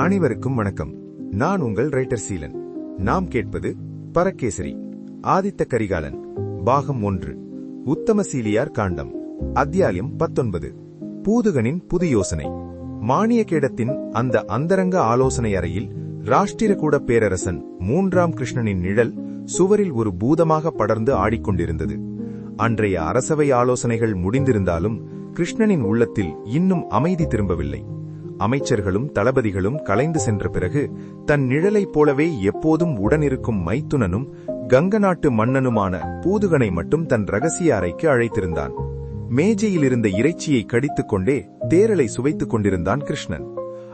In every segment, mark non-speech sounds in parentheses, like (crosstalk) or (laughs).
அனைவருக்கும் வணக்கம். நான் உங்கள் ரைட்டர் சீலன். நாம் கேட்பது பரக்கேசரி ஆதித்த கரிகாலன் பாகம் ஒன்று உத்தமசீலியார் காண்டம் அத்தியாயம் பத்தொன்பது பூதுகனின் புது யோசனை. மானியக்கேடத்தின் அந்த அந்தரங்க ஆலோசனை அறையில் ராஷ்டிரகூட பேரரசன் மூன்றாம் கிருஷ்ணனின் நிழல் சுவரில் ஒரு பூதமாக படர்ந்து ஆடிக்கொண்டிருந்தது. அன்றைய அரசவை ஆலோசனைகள் முடிந்திருந்தாலும் கிருஷ்ணனின் உள்ளத்தில் இன்னும் அமைதி திரும்பவில்லை. அமைச்சர்களும் தளபதிகளும் கலைந்து சென்ற பிறகு தன் நிழலைப் போலவே எப்போதும் உடனிருக்கும் மைத்துனனும் கங்க நாட்டு மன்னனுமான பூதுகனை மட்டும் தன் ரகசிய அறைக்கு அழைத்திருந்தான். மேஜையில் இருந்த இறைச்சியை கடித்துக் கொண்டே தேரலை சுவைத்துக் கொண்டிருந்தான் கிருஷ்ணன்.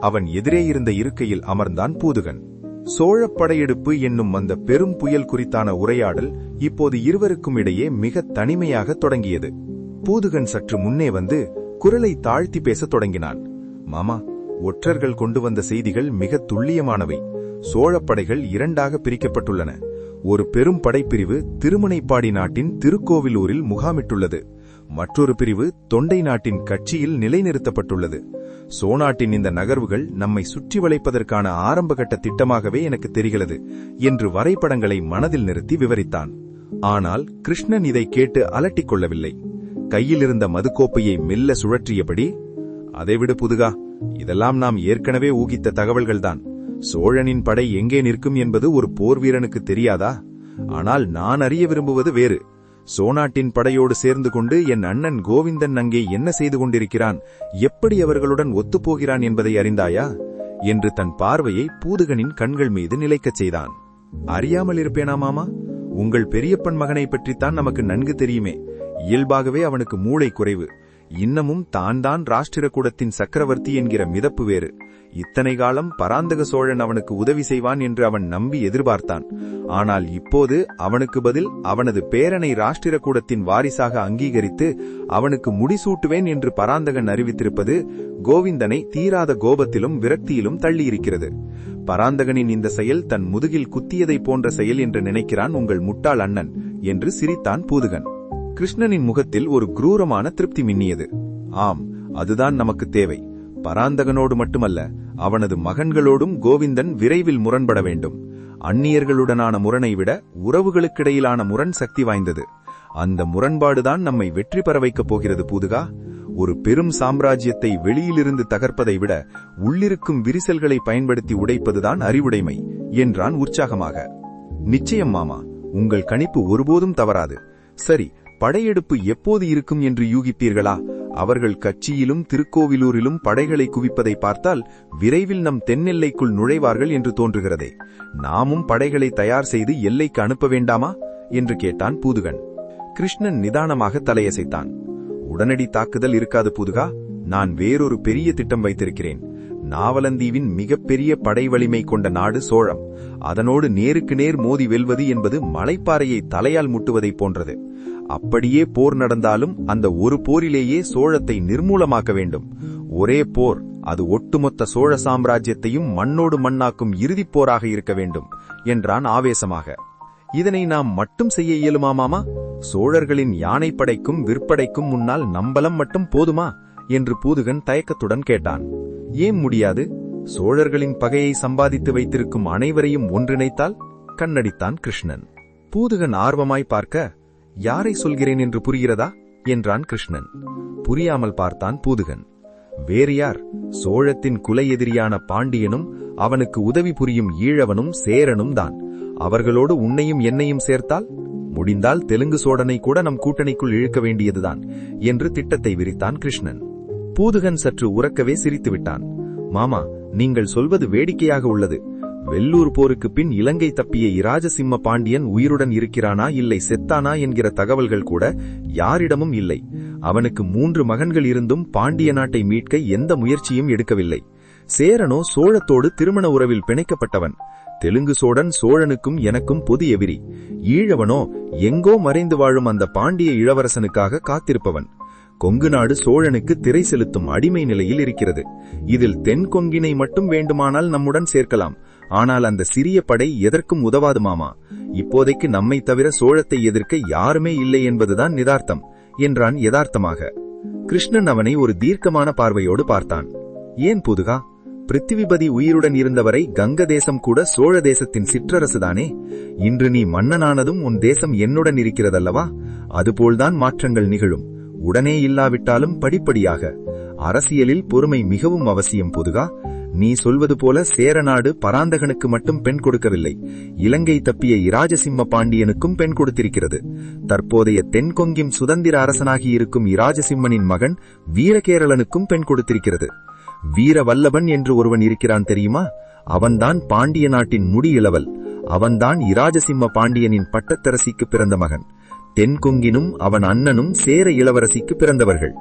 அவன் எதிரே இருந்த இருக்கையில் அமர்ந்தான் பூதுகன். சோழப் படையெடுப்பு என்னும் அந்த பெரும் புயல் குறித்தான உரையாடல் இப்போது இருவருக்கும் இடையே மிக தனிமையாக தொடங்கியது. பூதுகன் சற்று முன்னே வந்து குரலை தாழ்த்தி பேசத் தொடங்கினான். மாமா ஒற்றர்கள் கொண்டு வந்த செய்திகள் மிக துல்லியமானவை. சோழப்படைகள் இரண்டாக பிரிக்கப்பட்டுள்ளன. ஒரு பெரும் படைப்பிரிவு திருமுனைப்பாடி நாட்டின் திருக்கோவிலூரில் முகாமிட்டுள்ளது. மற்றொரு பிரிவு தொண்டை நாட்டின் கட்சியில் நிலைநிறுத்தப்பட்டுள்ளது. சோநாட்டின் இந்த நகர்வுகள் நம்மை சுற்றி வளைப்பதற்கான ஆரம்பகட்ட திட்டமாகவே எனக்கு தெரிகிறது என்று வரைபடங்களை மனதில் நிறுத்தி விவரித்தான். ஆனால் கிருஷ்ணன் இதை கேட்டு அலட்டிக் கொள்ளவில்லை. கையிலிருந்த மதுக்கோப்பையை மெல்ல சுழற்றியபடி அதைவிட புதுகா. இதெல்லாம் நாம் ஏற்கனவே ஊகித்த தகவல்கள்தான். சோழனின் படை எங்கே நிற்கும் என்பது ஒரு போர் வீரனுக்கு தெரியாதா? ஆனால் நான் அறிய விரும்புவது வேறு. சோனாட்டின் படையோடு சேர்ந்து கொண்டு என் அண்ணன் கோவிந்தன் அங்கே என்ன செய்து கொண்டிருக்கிறான்? எப்படி அவர்களுடன் ஒத்துப்போகிறான் என்பதை அறிந்தாயா? என்று தன் பார்வையை பூதுகனின் கண்கள் மீது நிலைக்கச் செய்தான். அறியாமல் இருப்பேனா மாமா? உங்கள் பெரியப்பன் மகனை பற்றித்தான் நமக்கு நன்கு தெரியுமே. இயல்பாகவே அவனுக்கு மூளை குறைவு. இன்னமும் தான் தான் ராஷ்டிரகூடத்தின் சக்கரவர்த்தி என்கிற மிதப்பு வேறு. இத்தனை காலம் பராந்தக சோழன் அவனுக்கு உதவி செய்வான் என்று அவன் நம்பி எதிர்பார்த்தான். ஆனால் இப்போது அவனுக்கு பதில் அவனது பேரனை ராஷ்டிரகூடத்தின் வாரிசாக அங்கீகரித்து அவனுக்கு முடிசூட்டுவேன் என்று பராந்தகன் அறிவித்திருப்பது கோவிந்தனை தீராத கோபத்திலும் விரக்தியிலும் தள்ளியிருக்கிறது. பராந்தகனின் இந்த செயல் தன் முதுகில் குத்தியதை போன்ற செயல் என்று நினைக்கிறான் உங்கள் முட்டாள் அண்ணன் என்று சிரித்தான் பூதுகன். கிருஷ்ணனின் முகத்தில் ஒரு குரூரமான திருப்தி மின்னியது. ஆம் அதுதான் நமக்கு தேவை. பராந்தகனோடு மட்டுமல்ல அவனது மகன்களோடும் கோவிந்தன் விரைவில் முரண்பட வேண்டும். அந்நியர்களுடனான முரணை விட உறவுகளுக்கிடையிலான முரண் சக்தி வாய்ந்தது. அந்த முரண்பாடுதான் நம்மை வெற்றி பெற வைக்கப் போகிறது பூதுகா. ஒரு பெரும் சாம்ராஜ்யத்தை வெளியிலிருந்து தகர்ப்பதை விட உள்ளிருக்கும் விரிசல்களை பயன்படுத்தி உடைப்பதுதான் அறிவுடைமை என்றான் உற்சாகமாக. நிச்சயம் மாமா உங்கள் கணிப்பு ஒருபோதும் தவறாது. சரி படையெடுப்பு எப்போது இருக்கும் என்று யூகிப்பீர்களா அவர்கள் கட்சியிலும் திருக்கோவிலூரிலும் படைகளை குவிப்பதை பார்த்தால் விரைவில் நம் தென்னெல்லைக்குள் நுழைவார்கள் என்று தோன்றுகிறதே. நாமும் படைகளை தயார் செய்து எல்லைக்கு அனுப்ப வேண்டாமா? என்று கேட்டான் பூதுகன். கிருஷ்ணன் நிதானமாக தலையசைத்தான். உடனடி தாக்குதல் இருக்காது பூதுகா. நான் வேறொரு பெரிய திட்டம் வைத்திருக்கிறேன். நாவலந்தீவின் மிகப்பெரிய படை வலிமை கொண்ட நாடு சோழம். அதனோடு நேருக்கு நேர் மோதி வெல்வது என்பது மலைப்பாறையை தலையால் முட்டுவதைப் போன்றது. அப்படியே போர் நடந்தாலும் அந்த ஒரு போரிலேயே சோழத்தை நிர்மூலமாக்க வேண்டும். ஒரே போர் அது ஒட்டுமொத்த சோழ சாம்ராஜ்யத்தையும் மண்ணோடு மண்ணாக்கும் இறுதிப் போராக இருக்க வேண்டும் என்றான் ஆவேசமாக. இதனை நாம் மட்டும் செய்ய இயலுமாமாமா சோழர்களின் யானைப்படைக்கும் விற்படைக்கும் முன்னால் நம்பலம் மட்டும் போதுமா? என்று பூதுகன் தயக்கத்துடன் கேட்டான். ஏன் முடியாது? சோழர்களின் பகையை சம்பாதித்து வைத்திருக்கும் அனைவரையும் ஒன்றிணைத்தால்? கண்ணடித்தான் கிருஷ்ணன். பூதுகன் ஆர்வமாய் பார்க்க யாரை சொல்கிறேன் என்று புரிகிறதா? என்றான் கிருஷ்ணன். புரியாமல் பார்த்தான் பூதுகன். வேறு யார்? சோழத்தின் குல எதிரியான பாண்டியனும் அவனுக்கு உதவி புரியும் ஈழவனும் சேரனும் தான். அவர்களோடு உன்னையும் என்னையும் சேர்த்தால்? முடிந்தால் தெலுங்கு சோழனை கூட நம் கூட்டணிக்குள் இழுக்க வேண்டியதுதான் என்று திட்டத்தை விரித்தான் கிருஷ்ணன். பூதுகன் சற்று உறக்கவே சிரித்துவிட்டான். மாமா நீங்கள் சொல்வது வேடிக்கையாக உள்ளது. வெள்ளூர் போருக்கு பின் இலங்கை தப்பிய இராஜசிம்ம பாண்டியன் உயிருடன் இருக்கிறானா இல்லை செத்தானா என்கிற தகவல்கள் கூட யாரிடமும் இல்லை. அவனுக்கு மூன்று மகன்கள் இருந்தும் பாண்டிய நாட்டை மீட்க எந்த முயற்சியும் எடுக்கவில்லை. சேரனோ சோழத்தோடு திருமண உறவில் பிணைக்கப்பட்டவன். தெலுங்கு சோழன் சோழனுக்கும் எனக்கும் பொது எதிரி ஈழவனோ எங்கோ மறைந்து வாழும் அந்த பாண்டிய இளவரசனுக்காக காத்திருப்பவன். கொங்கு நாடு சோழனுக்கு திரை செலுத்தும் அடிமை நிலையில் இருக்கிறது. இதில் தென்கொங்கினை மட்டும் வேண்டுமானால் நம்முடன் சேர்க்கலாம். ஆனால் அந்த சிறிய படை எதற்கும் உதவாது மாமா. இப்போதைக்கு நம்மை தவிர சோழத்தை எதிர்க்க யாருமே இல்லை என்பதுதான் நிதார்த்தம் என்றான் யதார்த்தமாக. கிருஷ்ணன் அவனை ஒரு தீர்க்கமான பார்வையோடு பார்த்தான். ஏன் புதுகா? பிருத்திவிபதி உயிருடன் இருந்தவரை கங்க தேசம் கூட சோழ தேசத்தின் சிற்றரசுதானே? இன்று நீ மன்னனானதும் உன் தேசம் என்னுடன் இருக்கிறதல்லவா? அதுபோல்தான் மாற்றங்கள் நிகழும். உடனே இல்லாவிட்டாலும் படிப்படியாக. அரசியலில் பொறுமை மிகவும் அவசியம் புதுகா. நீ சொல்வது போல சேரநாடு பராந்தகனுக்கு மட்டும் பெண் கொடுக்கவில்லை. இலங்கை தப்பிய இராஜசிம்ம பாண்டியனுக்கும் பெண் கொடுத்திருக்கிறது. தற்போதைய தென்கொங்கின் சுதந்திர அரசனாகி இருக்கும் இராஜசிம்மனின் மகன் வீரகேரளனுக்கும் பெண் கொடுத்திருக்கிறது. வீரவல்லபன் என்று ஒருவன் இருக்கிறான் தெரியுமா? அவன்தான் பாண்டிய நாட்டின் முடி இளவல். அவன்தான் இராஜசிம்ம பாண்டியனின் பட்டத்தரசிக்கு பிறந்த மகன். தென்கொங்கினும் அவன் அண்ணனும் சேர இளவரசிக்கு பிறந்தவர்கள்.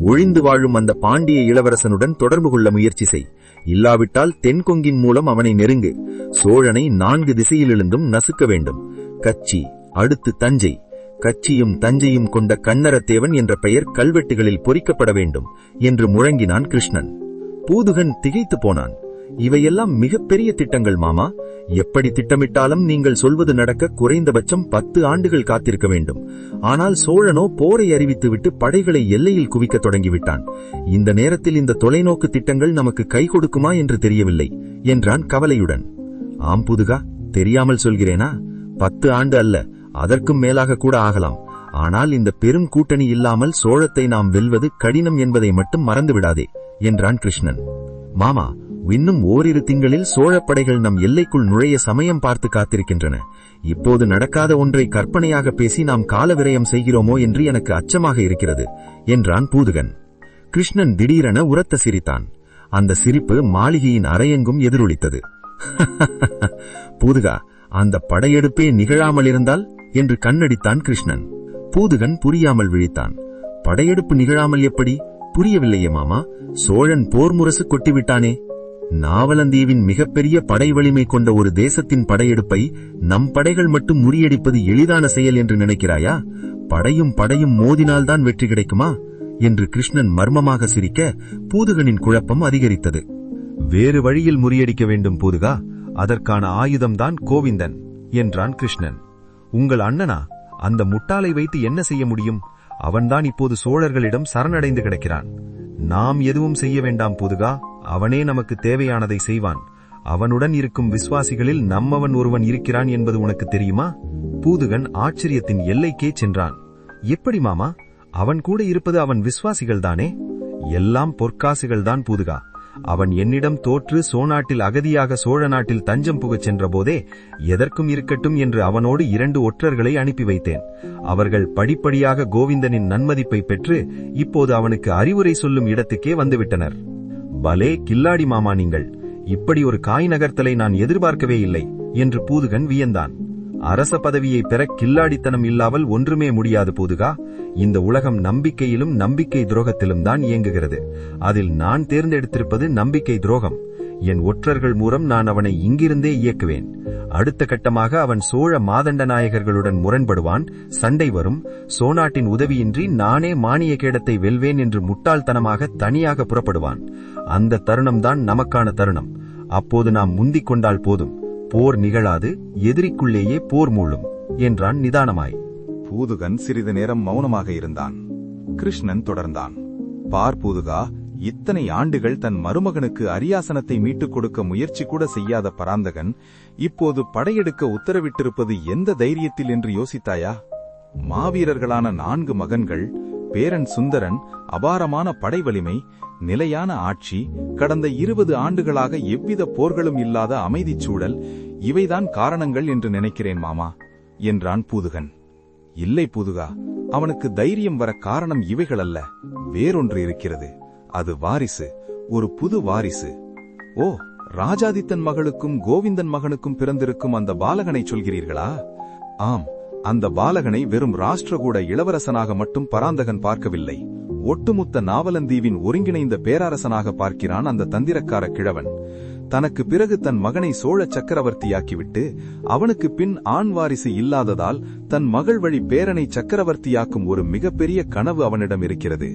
ஒழிந்து வாழும் அந்த பாண்டிய இளவரசனுடன் தொடர்பு கொள்ள முயற்சி செய். இல்லாவிட்டால் தென்கொங்கின் மூலம் அவனை நெருங்கு. சோழனை நான்கு திசையிலிருந்தும் நசுக்க வேண்டும். கச்சி அடுத்து தஞ்சை. கச்சியும் தஞ்சையும் கொண்ட கண்ணரத்தேவன் என்ற பெயர் கல்வெட்டுகளில் பொறிக்கப்பட வேண்டும் என்று முழங்கினான் கிருஷ்ணன். பூதுகன் திகைத்து போனான். இவையெல்லாம் மிகப்பெரிய திட்டங்கள் மாமா. எப்படி திட்டமிட்டாலும் நீங்கள் சொல்வது நடக்க குறைந்தபட்சம் பத்து ஆண்டுகள் காத்திருக்க வேண்டும். ஆனால் சோழனோ போரை அறிவித்துவிட்டு படைகளை எல்லையில் குவிக்க தொடங்கிவிட்டான். இந்த நேரத்தில் இந்த தொலைநோக்கு திட்டங்கள் நமக்கு கை கொடுக்குமா என்று தெரியவில்லை என்றான் கவலையுடன். ஆம் புதுகா தெரியாமல் சொல்கிறேனா? பத்து ஆண்டு அல்ல அதற்கும் மேலாக கூட ஆகலாம். ஆனால் இந்த பெரும் கூட்டணி இல்லாமல் சோழத்தை நாம் வெல்வது கடினம் என்பதை மட்டும் மறந்துவிடாதே என்றான் கிருஷ்ணன். மாமா இன்னும் ஓரிரு திங்களில் சோழப்படைகள் நம் எல்லைக்குள் நுழைய சமயம் பார்த்து காத்திருக்கின்றன. இப்போது நடக்காத ஒன்றை கற்பனையாக பேசி நாம் கால விரயம் செய்கிறோமோ என்று எனக்கு அச்சமாக இருக்கிறது என்றான் பூதுகன். கிருஷ்ணன் திடீரென உரத்த சிரித்தான். அந்த சிரிப்பு மாளிகையின் அரையெங்கும் எதிரொலித்தது. (laughs) பூதுகா அந்த படையெடுப்பே நிகழாமல் இருந்தால்? என்று கண்ணடித்தான் கிருஷ்ணன். பூதுகன் புரியாமல் விழித்தான். படையெடுப்பு நிகழாமல் எப்படி? புரியவில்லையே மாமா. சோழன் போர் முரசு கொட்டிவிட்டானே. நாவலந்தீவின் மிகப்பெரிய படை வலிமை கொண்ட ஒரு தேசத்தின் படையெடுப்பை நம் படைகள் மட்டும் முறியடிப்பது எளிதான செயல் என்று நினைக்கிறாயா? படையும் படையும் மோதினால்தான் வெற்றி கிடைக்குமா? என்று கிருஷ்ணன் மர்மமாக சிரிக்க பூதுகனின் குழப்பம் அதிகரித்தது. வேறு வழியில் முறியடிக்க வேண்டும் பூதுகா அதற்கான ஆயுதம்தான் கோவிந்தன் என்றான் கிருஷ்ணன். உங்கள் அண்ணனா அந்த முட்டாளை வைத்து என்ன செய்ய முடியும்? அவன்தான் இப்போது சோழர்களிடம் சரணடைந்து கிடக்கிறான். நாம் எதுவும் செய்ய வேண்டாம் பூதுகா. அவனே நமக்கு தேவையானதை செய்வான். அவனுடன் இருக்கும் விசுவாசிகளில் நம்மவன் ஒருவன் இருக்கிறான் என்பது உனக்கு தெரியுமா? பூதுகன் ஆச்சரியத்தின் எல்லைக்கே சென்றான். எப்படி மாமா? அவன் கூட இருப்பது அவன் விசுவாசிகள் தானே எல்லாம் பொற்காசுகள்தான் பூதுகா. அவன் என்னிடம் தோற்று சோநாட்டில் அகதியாக சோழ நாட்டில் தஞ்சம் புகச் சென்றபோதே எதற்கும் இருக்கட்டும் என்று அவனோடு இரண்டு ஒற்றர்களை அனுப்பி வைத்தேன். அவர்கள் படிப்படியாக கோவிந்தனின் நன்மதிப்பை பெற்று இப்போது அவனுக்கு அறிவுரை சொல்லும் இடத்துக்கே வந்துவிட்டனர். பலே கில்லாடி மாமா நீங்கள். இப்படி ஒரு காய் நகர்த்தலை நான் எதிர்பார்க்கவே இல்லை என்று பூதுகன் வியந்தான். அரச பதவியை பெற கில்லாடித்தனம் இல்லாமல் ஒன்றுமே முடியாது பூதுகா. இந்த உலகம் நம்பிக்கையிலும் நம்பிக்கை துரோகத்திலும் தான் இயங்குகிறது. அதில் நான் தேர்ந்தெடுத்திருப்பது நம்பிக்கை துரோகம். என் ஒற்றர்கள் மூலம் நான் அவனை இங்கிருந்தே இயக்குவேன். அடுத்த கட்டமாக அவன் சோழ மாதண்ட நாயகர்களுடன் முரண்படுவான் சண்டை வரும் சோநாட்டின் உதவியின்றி நானே மானிய கேடத்தை வெல்வேன் என்று முட்டாள்தனமாக தனியாக புறப்படுவான். அந்த தருணம்தான் நமக்கான தருணம். அப்போது நாம் முந்திக் கொண்டால் போதும். போர் நிகழாது எதிரிக்குள்ளேயே போர் மூழும் என்றான் நிதானமாய். பூதுகன் சிறிது நேரம் மௌனமாக இருந்தான். கிருஷ்ணன் தொடர்ந்தான். பார் பூதுகா இத்தனை ஆண்டுகள் தன் மருமகனுக்கு அரியாசனத்தை மீட்டுக் கொடுக்க முயற்சி கூட செய்யாத பராந்தகன் இப்போது படையெடுக்க உத்தரவிட்டிருப்பது எந்த தைரியத்தில் என்று யோசித்தாயா? மாவீரர்களான நான்கு மகன்கள் பேரன் சுந்தரன் அபாரமான படை வலிமை நிலையான ஆட்சி கடந்த இருபது ஆண்டுகளாக எவ்வித போர்களும் இல்லாத அமைதிச் சூழல் இவைதான் காரணங்கள் என்று நினைக்கிறேன் மாமா என்றான் பூதுகன். இல்லை பூதுகா அவனுக்கு தைரியம் வர காரணம் இவைகள் அல்ல வேறொன்று இருக்கிறது. அது வாரிசு ஒரு புது வாரிசு. ஓ ராஜாதித்தன் மகளுக்கும் கோவிந்தன் மகனுக்கும் பிறந்திருக்கும் அந்த பாலகனை சொல்கிறீர்களா? ஆம் அந்த பாலகனை வெறும் ராஷ்டிரகூட இளவரசனாக மட்டும் பராந்தகன் பார்க்கவில்லை. ஒட்டுமொத்த நாவலந்தீவின் ஒருங்கிணைந்த பேரரசனாக பார்க்கிறான் அந்த தந்திரக்கார கிழவன். தனக்கு பிறகு தன் மகனை சோழ சக்கரவர்த்தியாக்கிவிட்டு அவனுக்கு பின் ஆண் வாரிசு இல்லாததால் தன் மகள் வழி பேரனை சக்கரவர்த்தியாக்கும் ஒரு மிகப்பெரிய கனவு அவனிடம் இருக்கிறது.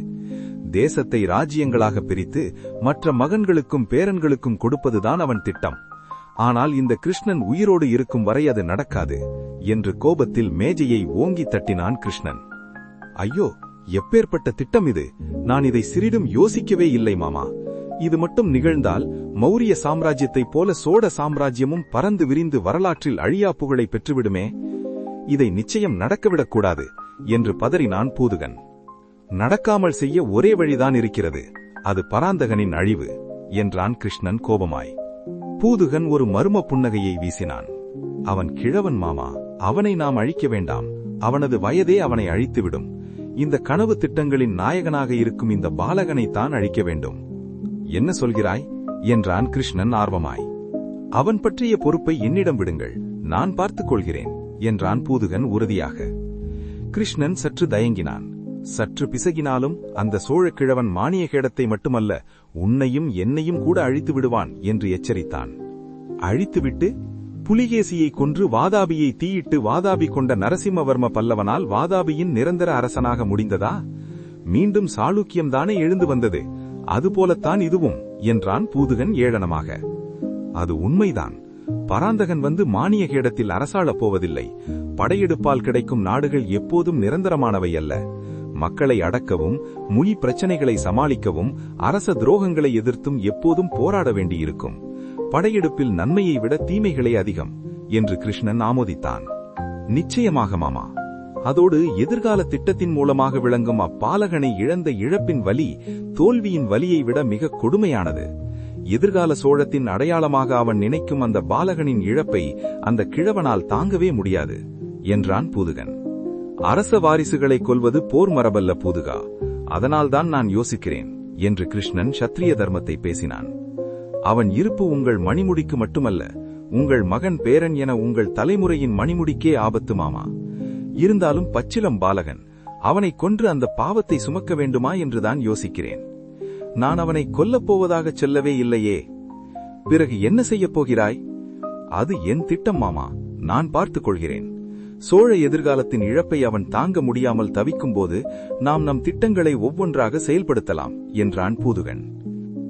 தேசத்தை ராஜ்யங்களாக பிரித்து மற்ற மகன்களுக்கும் பேரன்களுக்கும் கொடுப்பதுதான் அவன் திட்டம். ஆனால் இந்த கிருஷ்ணன் உயிரோடு இருக்கும் வரை அது நடக்காது என்று கோபத்தில் மேஜையை ஓங்கி தட்டினான் கிருஷ்ணன். ஐயோ எப்பேற்பட்ட திட்டம் இது? நான் இதை சிறிதும் யோசிக்கவே இல்லை மாமா. இது மட்டும் நிகழ்ந்தால் மௌரிய சாம்ராஜ்யத்தைப் போல சோழ சாம்ராஜ்யமும் பறந்து விரிந்து வரலாற்றில் அழியா புகழை பெற்றுவிடுமே? இதை நிச்சயம் நடக்கவிடக்கூடாது என்று பதறினான் பூதுகன். நடக்காமல் செய்ய ஒரே வழிதான் இருக்கிறது. அது பராந்தகனின் அழிவு என்றான் கிருஷ்ணன் கோபமாய். பூதுகன் ஒரு மர்ம புன்னகையை வீசினான். அவன் கிழவன் மாமா அவனை நாம் அழிக்க வேண்டாம். அவனது வயதே அவனை அழித்துவிடும். இந்த கனவு திட்டங்களின் நாயகனாக இருக்கும் இந்த பாலகனை தான் அழிக்க வேண்டும். என்ன சொல்கிறாய்? என்றான் கிருஷ்ணன் ஆர்வமாய். அவன் பற்றிய பொறுப்பை என்னிடம் விடுங்கள் நான் பார்த்துக் கொள்கிறேன் என்றான் பூதுகன் உறுதியாக. கிருஷ்ணன் சற்று தயங்கினான். சற்று பிசகினாலும் அந்த சோழக்கிழவன் மானிய கேடத்தை மட்டுமல்ல உன்னையும் என்னையும் கூட அழித்து விடுவான் என்று எச்சரித்தான். அழித்துவிட்டு புலிகேசியை கொன்று வாதாபியை தீயிட்டு வாதாபி கொண்ட நரசிம்மவர்ம பல்லவனால் வாதாபியின் நிரந்தர அரசனாக முடிந்ததா? மீண்டும் சாளுக்கியம்தானே எழுந்து வந்தது? அதுபோலத்தான் இதுவும் என்றான் பூதுகன் ஏளனமாக. அது உண்மைதான். பராந்தகன் வந்து மானிய கேடத்தில் அரசாளப் போவதில்லை. படையெடுப்பால் கிடைக்கும் நாடுகள் எப்போதும் நிரந்தரமானவை அல்ல. மக்களை அடக்கவும் மொழி பிரச்சனைகளை சமாளிக்கவும் அரச துரோகங்களை எதிர்த்தும் எப்போதும் போராட வேண்டியிருக்கும். படையெடுப்பில் நன்மையை விட தீமைகளே அதிகம் என்று கிருஷ்ணன் ஆமோதித்தான். நிச்சயமாக மாமா. அதோடு எதிர்கால திட்டத்தின் மூலமாக விளங்கும் அப்பாலகனை இழந்த இழப்பின் வலி தோல்வியின் வலியை விட மிக கொடுமையானது. எதிர்கால சோழத்தின் அடையாளமாக அவன் நினைக்கும் அந்த பாலகனின் இழப்பை அந்த கிழவனால் தாங்கவே முடியாது என்றான் பூதுகன். அரச வாரிசுகளை கொல்வது போர் மரபல்ல பூதுகா. அதனால்தான் நான் யோசிக்கிறேன் என்று கிருஷ்ணன் சத்திரிய தர்மத்தை பேசினான். அவன் இருப்பு உங்கள் மணிமுடிக்கு மட்டுமல்ல உங்கள் மகன் பேரன் என உங்கள் தலைமுறையின் மணிமுடிக்கே ஆபத்து மாமா. இருந்தாலும் பச்சிலம் பாலகன் அவனை கொன்று அந்த பாவத்தை சுமக்க வேண்டுமா என்றுதான் யோசிக்கிறேன். நான் அவனை கொல்லப் போவதாகச் சொல்லவே இல்லையே. பிறகு என்ன செய்யப் போகிறாய்? அது என் திட்டம் மாமா நான் பார்த்துக் கொள்கிறேன். சோழ எதிர்காலத்தின் இழப்பை அவன் தாங்க முடியாமல் தவிக்கும்போது நாம் நம் திட்டங்களை ஒவ்வொன்றாக செயல்படுத்தலாம் என்றான் பூதுகன்.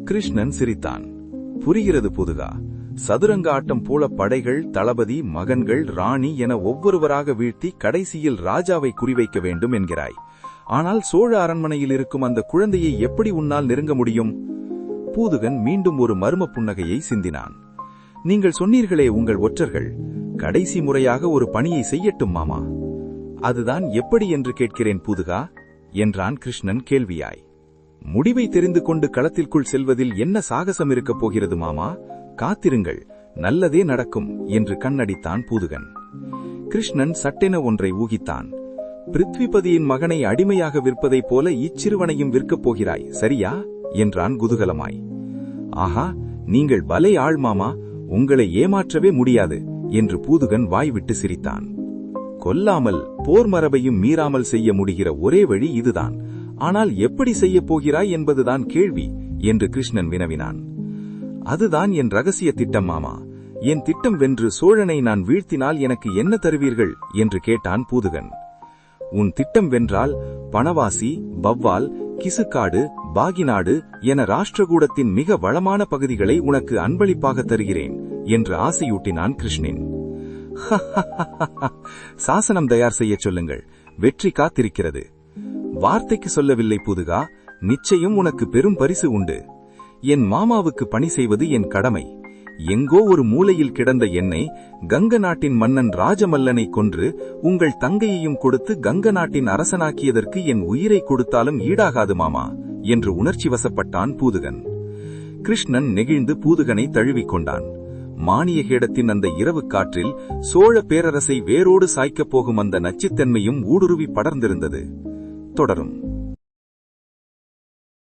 கிருஷ்ணன் சிரித்தான். புரிகிறது பூதுகா. சதுரங்க ஆட்டம் போல படைகள் தளபதி மகன்கள் ராணி என ஒவ்வொருவராக வீழ்த்தி கடைசியில் ராஜாவை குறிவைக்க வேண்டும் என்கிறாய். ஆனால் சோழ அரண்மனையில் இருக்கும் அந்த குழந்தையை எப்படி உன்னால் நெருங்க முடியும்? பூதுகன் மீண்டும் ஒரு மர்ம புன்னகையை சிந்தினான். நீங்கள் சொன்னீர்களே உங்கள் ஒற்றர்கள் கடைசி முறையாக ஒரு பணியை செய்யட்டும் மாமா. அதுதான் எப்படி என்று கேட்கிறேன் பூதுகா என்றான் கிருஷ்ணன் கேள்வியாய். முடிவை தெரிந்து கொண்டு களத்திற்குள் செல்வதில் என்ன சாகசம் இருக்கப் போகிறது மாமா? காத்திருங்கள் நல்லதே நடக்கும் என்று கண்ணடித்தான் பூதுகன். கிருஷ்ணன் சட்டென ஒன்றை ஊகித்தான். பிருத்விபதியின் மகனை அடிமையாக விற்பதைப் போல இச்சிறுவனையும் விற்கப் போகிறாய் சரியா? என்றான் குதூகலமாய். ஆஹா நீங்கள் பலே ஆள் மாமா. உங்களை ஏமாற்றவே முடியாது. என்று பூதுகன் வாய்விட்டு சிரித்தான். கொல்லாமல் போர் மரபையும் மீறாமல் செய்ய முடிகிற ஒரே வழி இதுதான். ஆனால் எப்படி செய்யப் போகிறாய் என்பதுதான் கேள்வி என்று கிருஷ்ணன் வினவினான். அதுதான் என் ரகசிய திட்டம் மாமா. என் திட்டம் வென்று சோழனை நான் வீழ்த்தினால் எனக்கு என்ன தருவீர்கள்? என்று கேட்டான் பூதுகன். உன் திட்டம் வென்றால் பணவாசி பவ்வால் கிசுக்காடு பாகிநாடு என ராஷ்டிரகூடத்தின் மிக வளமான பகுதிகளை உனக்கு அன்பளிப்பாக தருகிறேன். என்று ஆசையூட்டினான் கிருஷ்ணன். சாசனம் தயார் செய்யச் சொல்லுங்கள். வெற்றி காத்திருக்கிறது. வார்த்தைக்கு சொல்லவில்லை புதுகா. நிச்சயம் உனக்கு பெரும் பரிசு உண்டு. என் மாமாவுக்கு பணி செய்வது என் கடமை. எங்கோ ஒரு மூலையில் கிடந்த என்னை கங்க நாட்டின் மன்னன் ராஜமல்லனை கொன்று உங்கள் தங்கையையும் கொடுத்து கங்க நாட்டின் அரசனாக்கியதற்கு என் உயிரை கொடுத்தாலும் ஈடாகாது மாமா என்று உணர்ச்சி வசப்பட்டான் பூதுகன். கிருஷ்ணன் நெகிழ்ந்து பூதுகனை தழுவிக் கொண்டான். மானியகேடத்தின் அந்த இரவு காற்றில் சோழ பேரரசை வேரோடு சாய்க்கப் போகும் அந்த நச்சுத்தன்மையும் ஊடுருவி படர்ந்திருந்தது. தொடரும்.